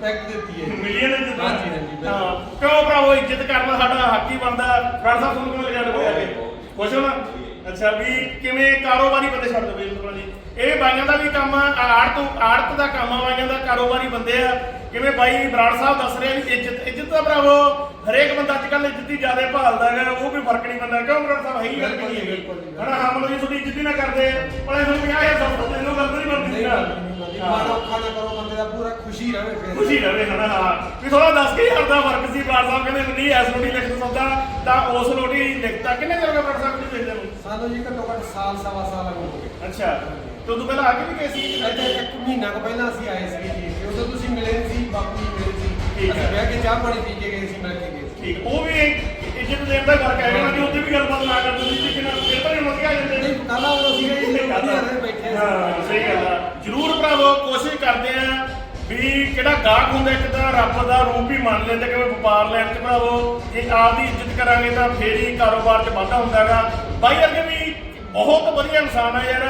Respect ਦਿੱਤੀ ਹੈ। Million ਇੱਜ਼ਤ ਹਾਂਜੀ, ਹਾਂਜੀ, ਬਿਲਕੁਲ। ਹਾਂ। ਕਿਉਂ ਭਰਾਵੋ ਇੱਜ਼ਤ ਕਰਨਾ ਸਾਡਾ ਹੱਕ ਹੀ ਬਣਦਾ। ਰਾਣਾ ਸਾਹਿਬ ਤੁਹਾਨੂੰ ਕਿਵੇਂ ਲੱਗਿਆ ਲੱਗਿਆ ਕੇ ਖੁਸ਼ ਹੋ ਨਾ। ਅੱਛਾ ਵੀ ਕਿਵੇਂ ਕਾਰੋਬਾਰੀ ਬੰਦੇ ਛੱਡ ਦੋ ਬਿਲਕੁਲ ਜੀ ਇਹ ਬਾਈਆਂ ਦਾ ਵੀ ਕੰਮ ਆ ਆੜਤ ਆੜਤ ਦਾ ਕੰਮ ਆ ਬਾਈਆਂ ਦਾ ਕਾਰੋਬਾਰੀ ਬੰਦੇ ਆ। ਕਿਵੇਂ ਬਾਈ ਬਰਾੜ ਸਾਹਿਬ ਦੱਸ ਰਹੇ ਵੀ ਇੱਜ਼ਤ ਇੱਜ਼ਤ ਦਾ ਭਰਾਵੋ ਹਰੇਕ ਬੰਦਾ ਅੱਜ ਕੱਲ੍ਹ ਇੱਜ਼ਤ ਦੀ ਜ਼ਿਆਦਾ ਭਾਲਦਾ ਹੈਗਾ ਉਹ ਵੀ ਫ਼ਰਕ ਨਹੀਂ ਪੈਂਦਾ। ਕਿਉਂ ਬਰਾੜ ਸਾਹਿਬ ਹੈ ਹੀ ਗੱਲ ਬਿਲਕੁਲ ਜੀ, ਬਿਲਕੁਲ ਜੀ। ਹਣਾ ਜੀ ਤੁਹਾਡੀ ਇੱਜ਼ਤ ਹੀ ਨਾ ਕਰਦੇ। ਭਲੇ ਤੁਹਾਨੂੰ 50000 ਸਭ ਤੋਂ ਇਹਨੂੰ ਗੱਲ ਨਹੀਂ ਬਣਦੀ। ਨਾ ਮਨ ਔਖਾ ਨਾ ਕਰੋ ਬੰਦੇ ਦਾ ਪੂਰਾ ਖੁਸ਼ੀ ਰਵੇ ਫਿਰ। ਖੁਸ਼ੀ ਰਵੇ ਹਨਾ ਹਾਂ। ਵੀ ਥੋੜਾ 10000 ਦਾ ਫ਼ਰਕ ਸੀ ਬਰਾੜ ਸਾਹਿਬ ਕਹਿੰਦੇ ਨਹੀਂ ਐਸ ਲੋਟੀ ਲਿਖ ਸਕਦਾ ਤਾਂ ਉਸ ਲੋਟੀ ਲਿਖਤਾ। ਕਿੰਨੇ ਚਿਰ ਹੋ ਗਿਆ ਬਰਾੜ ਸਾਹਿਬ ਨੂੰ ਲਿਖਦੇ ਨੂੰ? ਸਾਨੂੰ ਜੀ ਘੱਟੋ ਘੱਟ ਸਾਲ ਸਵਾ ਸਾਲ ਹੋ ਗਏ। ਅੱਛਾ। ਤੇ ਉਦੋਂ ਪਹਿਲਾਂ ਆ ਕੇ ਵੀ ਗਏ ਸੀ ਇੱਥੇ ਇੱਕ ਮਹੀਨਾ ਕੁ ਪਹਿਲਾਂ ਅਸੀਂ ਆਏ ਸੀਗੇ ਜੀ। ਤੇ ਉਦੋਂ ਤੁਸੀਂ ਮਿਲੇ ਸੀ ਬਾਪੂ ਜੀ ਮਿਲੇ ਸੀ। ਠੀਕ ਹੈ। ਬਹਿ ਕੇ ਚਾਹ ਪਾਣੀ ਪੀ ਕੇ ਗਏ ਸੀ ਮਿਲ ਕੇ ਗਏ ਸੀ। ਠੀਕ। ਉਹ ਵੀ ਇੱਜ਼ਤ ਦੇਣ ਦਾ ਫ਼ਰਕ ਹੈਗਾ ਨਾ ਕਿ ਉੱਥੇ ਵੀ ਗੱਲਬਾਤ ਨਾ ਕਰਦੇ ਸੀ ਲੇਕਿਨ ਫਿਰ ਤਾਂ ਨਹੀਂ ਮੰਗੇ ਆ ਜਾਂਦੇ। ਨਹੀਂ ਕੱਲ ਆਉਣਾ ਸੀਗਾ ਜੀ ਰਹੇ ਬੈਠੇ ਸੀ। ਹਾਂ ਸਹੀ ਗੱਲ ਆ। ਜਰੂਰ ਭਰਾਵੋ, ਕੋਸ਼ਿਸ਼ ਕਰਦੇ ਆ ਵੀ ਕਿਹੜਾ ਗਾਹਕ ਹੁੰਦਾ, ਇੱਕ ਤਾਂ ਰੱਬ ਦਾ ਰੂਪ ਹੀ ਮੰਨ ਲੈਂਦਾ ਕਿ ਵਪਾਰ ਲੈਣ ਚ ਭਰਾਵੋ। ਜੇ ਆਪਦੀ ਇੱਜ਼ਤ ਕਰਾਂਗੇ ਤਾਂ ਫੇਰ ਹੀ ਕਾਰੋਬਾਰ ਚ ਵਾਧਾ ਹੁੰਦਾਗਾ। ਬਾਈ ਅਰਗੇ ਵੀ ਬਹੁਤ ਵਧੀਆ ਇਨਸਾਨ ਆ ਯਾਰ।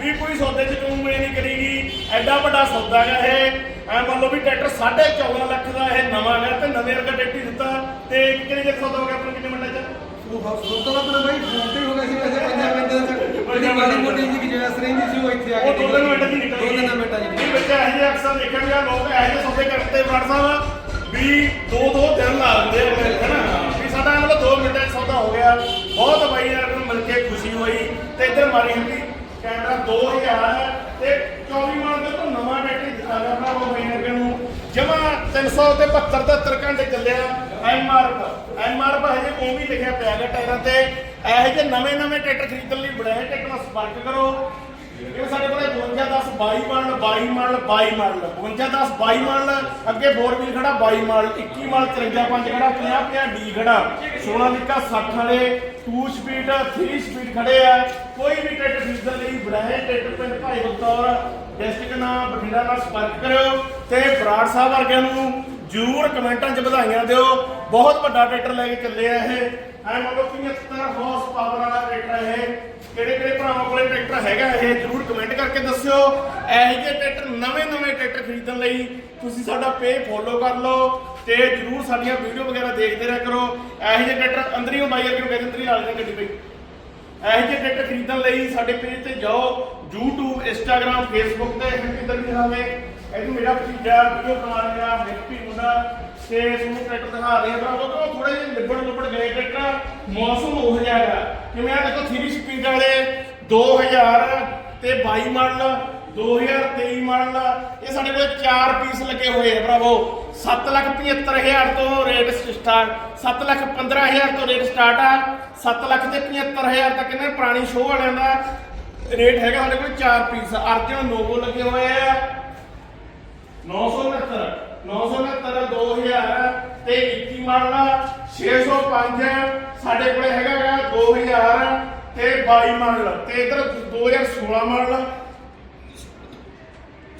ਵੀ ਕੋਈ ਸੌਦੇ ਚ ਤੂੰ ਇਹ ਨਹੀਂ ਕਰੇਗੀ। ਐਡਾ ਵੱਡਾ ਸੌਦਾ ਹੈ ਇਹ। ਐ ਮੰਨ ਲਓ ਵੀ ਟਰੈਕਟਰ 14.5 ਲੱਖ ਦਾ ਇਹ ਨਵਾਂ ਹੈ ਤੇ ਨਵੇਂ ਵਰਗਾ ਟਰੈਕਟਰ ਦਿੱਤਾ। ਤੇ ਕਿੰਨੇ ਦੇ ਸੌਦਾ ਹੋ ਗਿਆ ਆਪਣਾ ਕਿੰਨੇ ਮਿੰਟਾਂ ਚ? ਉਹ ਤੋਂ ਬਾਅਦ ਬਾਈ, ਫੋਨ ਤੇ ਹੋ ਗਿਆ ਸੀ ਵੈਸੇ ਪੰਜਾਂ ਮਿੰਟਾਂ ਮੋਟੀ ਜੀ ਜਿਹੜਾ ਰਹਿੰਦੀ ਸੀ ਉਹ ਇੱਥੇ ਆ ਕੇ ਉਹ ਦੋ ਤਿੰਨ ਮਿੰਟ ਦੀ ਨਿਕਲ। ਦੋ ਤਿੰਨ ਮਿੰਟਾਂ ਜੀ ਇਹ ਬੱਚਾ ਇਹੋ ਜਿਹੇ ਅਕਸਰ ਦੇਖਿਆ ਗਿਆ ਲੋਕ ਇਹੋ ਜਿਹੇ ਸੌਦੇ ਕਰਦੇ ਬਰਾੜ ਸਾਹਿਬ ਵੀ ਦੋ ਦੋ ਦਿਨ ਲਾ ਦਿੰਦੇ ਆ ਹੈਨਾ ਵੀ ਸਾਡਾ ਮਤਲਬ 2 ਮਿੰਟਾਂ 'ਚ ਸੌਦਾ ਹੋ ਗਿਆ। ਬਹੁਤ ਬਾਈ ਯਾਰ ਨੂੰ ਮਿਲ ਕੇ ਖੁਸ਼ੀ ਹੋਈ ਤੇ ਇੱਧਰ ਮਾਰੀ ਹੁੰਦੀ ਕੈਮਰਾ 2000 ਹੈ ਤੇ 24 ਮਾਡਲ ਦੇ ਤੋਂ ਨਵਾਂ ਬੈਟਰੀ ਦਿਖਾ ਰਿਹਾ ਭਰਾ ਉਹ ਬਈ ਨੂੰ। ਜਮਾ 300 ਤੇ 72 73 ਘੰਟੇ ਚੱਲਿਆ ਐਮਆਰਐਫ ਐਮਆਰਐਫ ਹਜੇ ਉਹ ਵੀ ਲਿਖਿਆ ਪਿਆ ਹੈ ਟਾਇਰਾਂ ਤੇ। ਇਹੋ ਜਿਹੇ ਨਵੇਂ ਨਵੇਂ ਟਰੈਕਟਰ ਖਰੀਦਣ ਲਈ ਬੜੇ ਹੈ ਟਰੈਕਟਰ ਨਾਲ ਸੰਪਰਕ ਕਰੋ। ਇਹ ਸਾਡੇ ਕੋਲੇ 52 10 22 ਮਾਡਲ 22 ਮਾਡਲ 22 ਮਾਡਲ। 52 10 22 ਮਾਡਲ, ਅੱਗੇ 4 ਵੀਲ ਖੜਾ 22 ਮਾਡਲ 21 ਮਾਡਲ 53 5 ਖੜਾ 50 50 ਡੀ ਖੜਾ। ਸੋਨਾਲੀਕਾ 60 ਵਾਲੇ 2 ਸਪੀਡ 3 ਸਪੀਡ ਖੜੇ ਆ। ਕੋਈ ਵੀ ਟਰੈਕਟਰ ਖਰੀਦਣ ਲਈ ਬੜਾਏ ਟਰੈਕਟਰ ਪਿੰਡ ਭਾਈ ਬਤੌਰ ਡਿਸਟ੍ਰਿਕਟ ਨਾਲ ਬਠਿੰਡਾ ਨਾਲ ਸੰਪਰਕ ਕਰਿਓ ਤੇ ਬਰਾੜ ਸਾਹਿਬ ਵਰਗਿਆਂ ਨੂੰ ਜਰੂਰ ਕਮੈਂਟਾਂ 'ਚ ਵਧਾਈਆਂ ਦਿਓ। ਬਹੁਤ ਵੱਡਾ ਟਰੈਕਟਰ ਲੈ ਕੇ ਚੱਲੇ ਆ ਇਹ। ਐ ਮੰਨ ਲਓ 75 ਹਾਰਸ ਪਾਵਰ ਵਾਲਾ ਟਰੈਕਟਰ ਇਹ। ਕਿਹੜੇ ਕਿਹੜੇ ਭਰਾਵਾਂ ਕੋਲੇ ਟਰੈਕਟਰ ਹੈਗਾ ਇਹ, ਜਰੂਰ ਕਮੈਂਟ ਕਰਕੇ ਦੱਸਿਓ। ਇਹੋ ਜਿਹੇ ਟਰੈਕਟਰ ਨਵੇਂ ਨਵੇਂ ਟਰੈਕਟਰ ਖਰੀਦਣ ਲਈ ਤੁਸੀਂ ਸਾਡਾ ਪੇਜ ਫੋਲੋ ਕਰ ਲਓ ਤੇ ਜਰੂਰ ਸਾਡੀਆਂ ਵੀਡੀਓ ਵਗੈਰਾ ਦੇਖਦੇ ਰਹਿ ਕਰੋ। ਇਹੋ ਜਿਹੇ ਟਰੈਕਟਰ ਅੰਦਰ ਹੀ ਬਾਈ ਅਰਗੇ ਕਹਿੰਦੇ ਅੰਦਰ ਹੀ ਗੱਡੀ ਬਈ। ਇਹੋ ਜਿਹੇ ਟਰੈਕਟਰ ਖਰੀਦਣ ਲਈ ਸਾਡੇ ਪੇਜ ਤੇ ਜਾਓ। YouTube, Instagram, Facebook ਤੇ ਹੈਪੀ ਦਰਮੀ ਹਾਵੇ ਇਹਨੂੰ ਮੇਰਾ ਭਤੀਜਾ ਵੀਡੀਓ ਬਣਾ ਰਿਹਾ ਹੈਪੀ ਮੁੰਡਾ। ਤੇ ਤੁਹਾਨੂੰ ਟਰੈਕਟਰ ਦਿਖਾ ਰਹੇ ਆ ਪਰ ਉਹ ਥੋੜੇ ਜਿਹੇ ਲਿਬੜ ਲੁਬੜ ਗਏ, ਟਰੈਕਟਰ ਮੌਸਮ ਹੋ ਜਾਏਗਾ ਕਿਵੇਂ ਆ ਦੇਖੋ 3 ਸਪੀਡ ਵਾਲੇ 2000 ਤੇ 22 ਮਾਡਲ 2023 ਮਾਡਲ ਇਹ ਸਾਡੇ ਕੋਲ 4 ਪੀਸ ਲੱਗੇ ਹੋਏ ਆ ਭਰਾਵੋ। 775000 ਤੋਂ ਰੇਟ ਸਟਾਰਟ 715000 ਤੋਂ ਰੇਟ ਸਟਾਰਟ ਆ। 7 ਲੱਖ ਤੇ 75000 ਤੱਕ ਇਹਨਾਂ ਪੁਰਾਣੀ ਸ਼ੋਅ ਵਾਲਿਆਂ ਦਾ ਰੇਟ ਹੈਗਾ ਸਾਡੇ ਕੋਲ 4 ਪੀਸ। ਅਰਜਨ ਨੋਵੋ ਲੱਗੇ ਹੋਏ ਆ। 969 969 2000 ਤੇ 21 ਮਾਡਲ 605 ਸਾਡੇ ਕੋਲੇ ਹੈਗਾ ਗਾ 2000 ਤੇ 22 ਮਾਡਲ ਤੇ ਇਧਰ 2016 ਮਾਡਲ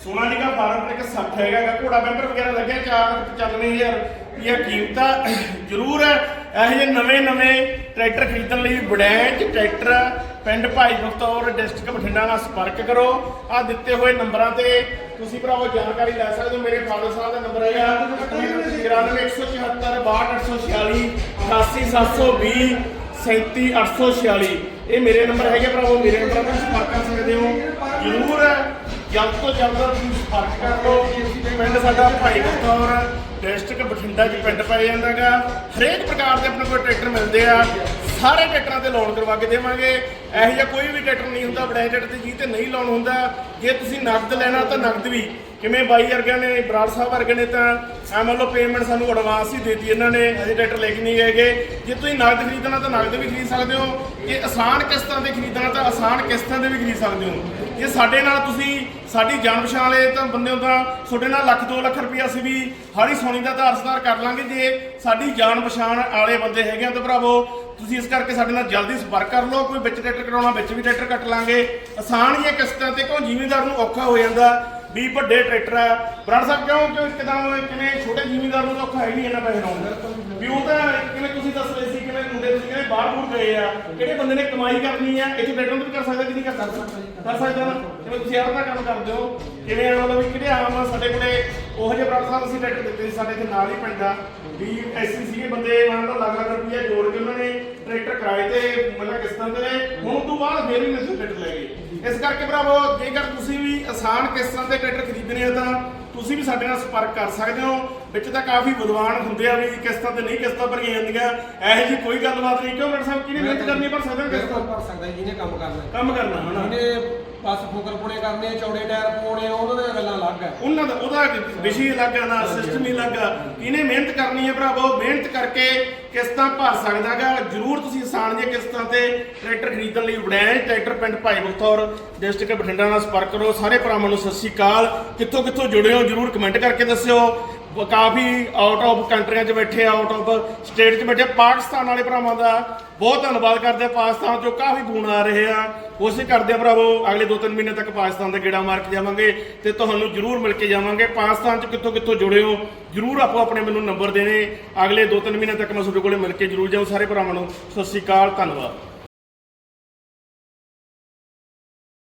ਸੋਨਾਲੀਕਾ ਫਾਰਮ ਟਰੈਕ 60 ਹੈਗਾ ਗਾ। ਘੋੜਾ ਬੈਂਪਰ ਵਗੈਰਾ ਲੱਗਿਆ 495000 ਇਹ ਕੀਮਤ ਆ। ਜ਼ਰੂਰ ਹੈ ਇਹੋ ਜਿਹੇ ਨਵੇਂ ਨਵੇਂ ਟਰੈਕਟਰ ਖਰੀਦਣ ਲਈ ਬੜੈਂਚ ਟਰੈਕਟਰ ਪਿੰਡ ਭਾਈ ਬਖਤੌਰ ਡਿਸਟ੍ਰਿਕਟ ਬਠਿੰਡਾ ਨਾਲ ਸੰਪਰਕ ਕਰੋ। ਆ ਦਿੱਤੇ ਹੋਏ ਨੰਬਰਾਂ ਤੇ ਤੁਸੀਂ ਭਰਾਵੋ ਜਾਣਕਾਰੀ ਲੈ ਸਕਦੇ ਹੋ। ਮੇਰੇ ਫਾਦਰ ਸਾਹਿਬ ਦਾ ਨੰਬਰ ਹੈਗਾ 99174 62846 88720 37846 ਇਹ ਮੇਰੇ ਨੰਬਰ ਹੈਗੇ ਭਰਾਵੋ। ਮੇਰੇ ਨੰਬਰ ਤੇ ਸੰਪਰਕ ਕਰ ਸਕਦੇ ਹੋ। ਜ਼ਰੂਰ ਜਲਦ ਤੋਂ ਜਲਦ ਤੁਸੀਂ ਸੰਪਰਕ ਕਰ ਲਓ। ਪਿੰਡ ਸਾਡਾ ਭਾਈ ਬਖਤੌਰ ਡਿਸਟ੍ਰਿਕਟ ਬਠਿੰਡਾ 'ਚ ਪਿੰਡ ਪੈ ਜਾਂਦਾਗਾ। ਹਰੇਕ ਪ੍ਰਕਾਰ ਦੇ ਆਪਣੇ ਕੋਲ ਟਰੈਕਟਰ ਮਿਲਦੇ ਆ। ਸਾਰੇ ਟਰੈਕਟਰਾਂ ਤੇ ਲੋਨ ਕਰਵਾ ਕੇ ਦੇਵਾਂਗੇ। ਇਹੋ ਜਿਹਾ ਕੋਈ ਵੀ ਟਰੈਕਟਰ ਨਹੀਂ ਹੁੰਦਾ ਬੜਾਈ ਟਰੈਕਟਰ ਤੇ ਜੀ ਤੇ ਨਹੀਂ ਲੋਨ ਹੁੰਦਾ। ਜੇ ਤੁਸੀਂ ਨਕਦ ਲੈਣਾ ਤਾਂ ਨਕਦ ਵੀ। ਕਿਵੇਂ ਬਾਈ ਵਰਗਿਆਂ ਨੇ, ਬਰਾੜ ਸਾਹਿਬ ਵਰਗੇ ਨੇ ਤਾਂ ਐ ਮੰਨ ਲਓ ਪੇਮੈਂਟ ਸਾਨੂੰ ਐਡਵਾਂਸ ਹੀ ਦੇਤੀ ਇਹਨਾਂ ਨੇ, ਅਜੇ ਟਰੈਕਟਰ ਲੈ ਕੇ ਨਹੀਂ ਹੈਗੇ। ਜੇ ਤੁਸੀਂ ਨਗਦ ਖਰੀਦਣਾ ਤਾਂ ਨਗਦ ਵੀ ਖਰੀਦ ਸਕਦੇ ਹੋ, ਜੇ ਆਸਾਨ ਕਿਸ਼ਤਾਂ ਤੇ ਖਰੀਦਣਾ ਤਾਂ ਆਸਾਨ ਕਿਸ਼ਤਾਂ ਤੇ ਵੀ ਖਰੀਦ ਸਕਦੇ ਹੋ। ਜੇ ਸਾਡੇ ਨਾਲ ਤੁਸੀਂ ਸਾਡੀ ਜਾਣ ਪਛਾਣ ਵਾਲੇ ਤਾਂ ਬੰਦੇ ਹੋ ਤਾਂ ਤੁਹਾਡੇ ਨਾਲ ਲੱਖ 2 ਲੱਖ ਰੁਪਏ ਅਸੀਂ ਵੀ ਹਾੜੀ ਸੋਨੀ ਦਾ ਧਾਰ ਸੁਧਾਰ ਕਰ ਲਾਂਗੇ। ਜੇ ਸਾਡੀ ਜਾਣ ਪਛਾਣ ਵਾਲੇ ਬੰਦੇ ਹੈਗੇ ਆ ਤਾਂ ਭਰਾਵੋ, ਤੁਸੀਂ ਇਸ ਕਰਕੇ ਸਾਡੇ ਨਾਲ ਜਲਦੀ ਸੰਪਰਕ ਕਰ ਲਓ। ਕੋਈ ਵਿੱਚ ਟਰੈਕਟਰ ਕਰਾਉਣਾ ਵਿੱਚ ਵੀ ਟਰੈਕਟਰ ਕੱਟ ਲਾਂਗੇ। ਆਸਾਨ ਹੀ ਕਿਸ਼ਤਾਂ ਤੇ ਕਿਉਂ ਜ਼ਿਮੀਂਦਾਰ ਨੂੰ ਔਖਾ ਹੋ ਜਾਂਦਾ ਵੀ ਵੱਡੇ ਟਰੈਕਟਰ ਆ। ਬਰਾੜ ਸਾਹਿਬ, ਕਿਉਂ ਕਿ ਇੱਕਦਮ ਕਿਵੇਂ ਛੋਟੇ ਜ਼ਿਮੀਂਦਾਰ ਨੂੰ ਔਖਾ ਹੈ ਨਹੀਂ ਇਹਨਾਂ ਪੈਸੇ ਲਾਉਣ ਵੀ ਉਹ ਤਾਂ ਕਿਵੇਂ ਤੁਸੀਂ ਦੱਸ ਰਹੇ ਸੀ, ਕਿਵੇਂ ਮੁੰਡੇ ਤੁਸੀਂ ਕਹਿੰਦੇ ਬਾਹਰ ਬੂਰ ਗਏ ਆ, ਕਿਹੜੇ ਬੰਦੇ ਨੇ ਕਮਾਈ ਕਰਨੀ ਆ, ਇੱਥੇ ਟਰੈਕਟਰ ਵੀ ਕਰ ਸਕਦਾ ਕਿ ਨਹੀਂ ਕਰ ਸਕਦਾ? ਕਰ ਸਕਦਾ ਨਾ। ਜਿਵੇਂ ਤੁਸੀਂ ਆਹ ਦਾ ਕੰਮ ਕਰਦੇ ਹੋ? ਕਿਵੇਂ ਮਤਲਬ ਵੀ ਕਿਹੜੇ ਆਮ ਸਾਡੇ ਕੋਲੇ? ਉਹ ਜਿਹੇ ਬਰਾੜ ਸਾਹਿਬ ਅਸੀਂ ਟਰੈਕਟਰ ਦਿੱਤੇ ਸੀ, ਸਾਡੇ ਇੱਥੇ ਨਾਲ ਹੀ ਪੈਂਦਾ ਵੀ ਐਸੀ ਸੀਗੇ ਬੰਦੇ ਮੰਨ ਲਓ ਲੱਖ ਲੱਖ ਰੁਪਈਆ ਜੋੜ ਕੇ ਉਹਨਾਂ ਨੇ ਟਰੈਕਟਰ ਕਿਰਾਏ ਤੇ, ਮਤਲਬ ਕਿਸ਼ਤਾਂ ਤੇ ਲਏ। ਹੁਣ ਤੋਂ ਬਾਅਦ ਫੇਰ ਵੀ ਅਸੀਂ ਟਰੈਕਟਰ ਲੈ ਗਏ ਇਸ ਕਰਕੇ ਭਰਾਵੋ, ਜੇਕਰ ਤੁਸੀਂ ਆਸਾਨ ਕਿਸ਼ਤਾਂ ਤੇ ਟਰੈਕਟਰ ਖਰੀਦਣੇ ਆ ਤਾਂ ਤੁਸੀਂ ਵੀ ਸਾਡੇ ਨਾਲ ਸੰਪਰਕ ਕਰ ਸਕਦੇ ਹੋ। ਵਿੱਚ ਤਾਂ ਕਾਫੀ ਵਿਦਵਾਨ ਹੁੰਦੇ ਆ ਵੀ ਕਿਸ਼ਤਾਂ ਤੇ ਨਹੀਂ ਕਿਸ਼ਤਾਂ ਭਰੀਆਂ ਜਾਂਦੀਆਂ। ਇਹੋ ਜੀ ਕੋਈ ਗੱਲਬਾਤ ਨਹੀਂ। ਕਿਉਂ ਡਾਕਟਰ ਸਾਹਿਬ ਕਿਹਨੇ ਮਿਹਨਤ ਕਰਨੀ ਪਰ ਸਕਦੇ ਕਿਸ਼ਤਾਂ ਭਰ ਸਕਦਾ ਜਿਹਨੇ ਕੰਮ ਕਰਨਾ ਹੈ। ਕੰਮ ਕਰਨਾ ਹਨਾ? ਜਿਹਨੇ ਬਸ ਫੋਕਰ ਪੁਣੇ ਕਰਨੇ ਆ, ਚੌੜੇ ਟਾਇਰ ਪਾਉਣੇ ਆ, ਉਹਨਾਂ ਦੀਆਂ ਗੱਲਾਂ ਅਲੱਗ ਹੈ ਉਹਨਾਂ ਦਾ ਉਹਦਾ ਵਿਸ਼ੇ ਅਲੱਗ ਆ ਨਾ ਸਿਸਟਮ ਹੀ ਅਲੱਗ ਆ। ਇਹਨੇ ਮਿਹਨਤ ਕਰਨੀ ਹੈ ਭਰਾਵੋ? ਮਿਹਨਤ ਕਰਕੇ ਕਿਸ਼ਤਾਂ ਭਰ ਸਕਦਾਗਾ ਜਰੂਰ ਤੁਸੀਂ ਇਨਸਾਨ ਦੀਆਂ ਕਿਸ਼ਤਾਂ ਤੇ ਟਰੈਕਟਰ ਖਰੀਦਣ ਲਈ ਵੜੈਣ ਟਰੈਕਟਰ ਪਿੰਡ ਭਾਈ ਬਖਤੌਰ ਡਿਸਟ੍ਰਿਕਟ ਬਠਿੰਡਾ ਨਾਲ ਸੰਪਰਕ ਕਰੋ। ਸਾਰੇ ਭਰਾਵਾਂ ਨੂੰ ਸਤਿ ਸ਼੍ਰੀ ਅਕਾਲ। ਕਿੱਥੋਂ ਕਿੱਥੋਂ ਜੁੜੇ ਹੋ ਜਰੂਰ ਕਮੈਂਟ ਕਰਕੇ ਦੱਸਿਓ। ਕਾਫੀ ਆਊਟ ਆਫ ਕੰਟਰੀਆਂ 'ਚ ਬੈਠੇ ਆਊਟ ਆਫ ਸਟੇਟ 'ਚ ਬੈਠੇ ਪਾਕਿਸਤਾਨ ਵਾਲੇ ਭਰਾਵਾਂ ਦਾ ਬਹੁਤ ਧੰਨਵਾਦ ਕਰਦੇ ਪਾਕਿਸਤਾਨ 'ਚੋਂ ਕਾਫੀ ਗੁਣ ਆ ਰਹੇ ਆ। ਕੋਸ਼ਿਸ਼ ਕਰਦੇ ਆ ਭਰਾਵੋ, ਅਗਲੇ 2-3 ਮਹੀਨੇ ਤੱਕ ਪਾਕਿਸਤਾਨ ਦਾ ਗੇੜਾ ਮਾਰ ਕੇ ਜਾਵਾਂਗੇ ਤੇ ਤੁਹਾਨੂੰ ਜਰੂਰ ਮਿਲ ਕੇ ਜਾਵਾਂਗੇ। ਪਾਕਿਸਤਾਨ 'ਚ ਕਿੱਥੋਂ ਕਿੱਥੋਂ ਜੁੜੇ ਹੋ, ਜਰੂਰ ਆਪੋ ਆਪਣੇ ਮੈਨੂੰ ਨੰਬਰ ਦੇਣੇ। ਅਗਲੇ 2-3 ਮਹੀਨੇ ਤੱਕ ਮੈਂ ਤੁਹਾਡੇ ਕੋਲੇ ਮਿਲ ਕੇ ਜਰੂਰ ਜਾਊਂ। ਸਾਰੇ ਭਰਾਵਾਂ ਨੂੰ ਸਤਿ ਸ਼੍ਰੀ ਅਕਾਲ, ਧੰਨਵਾਦ।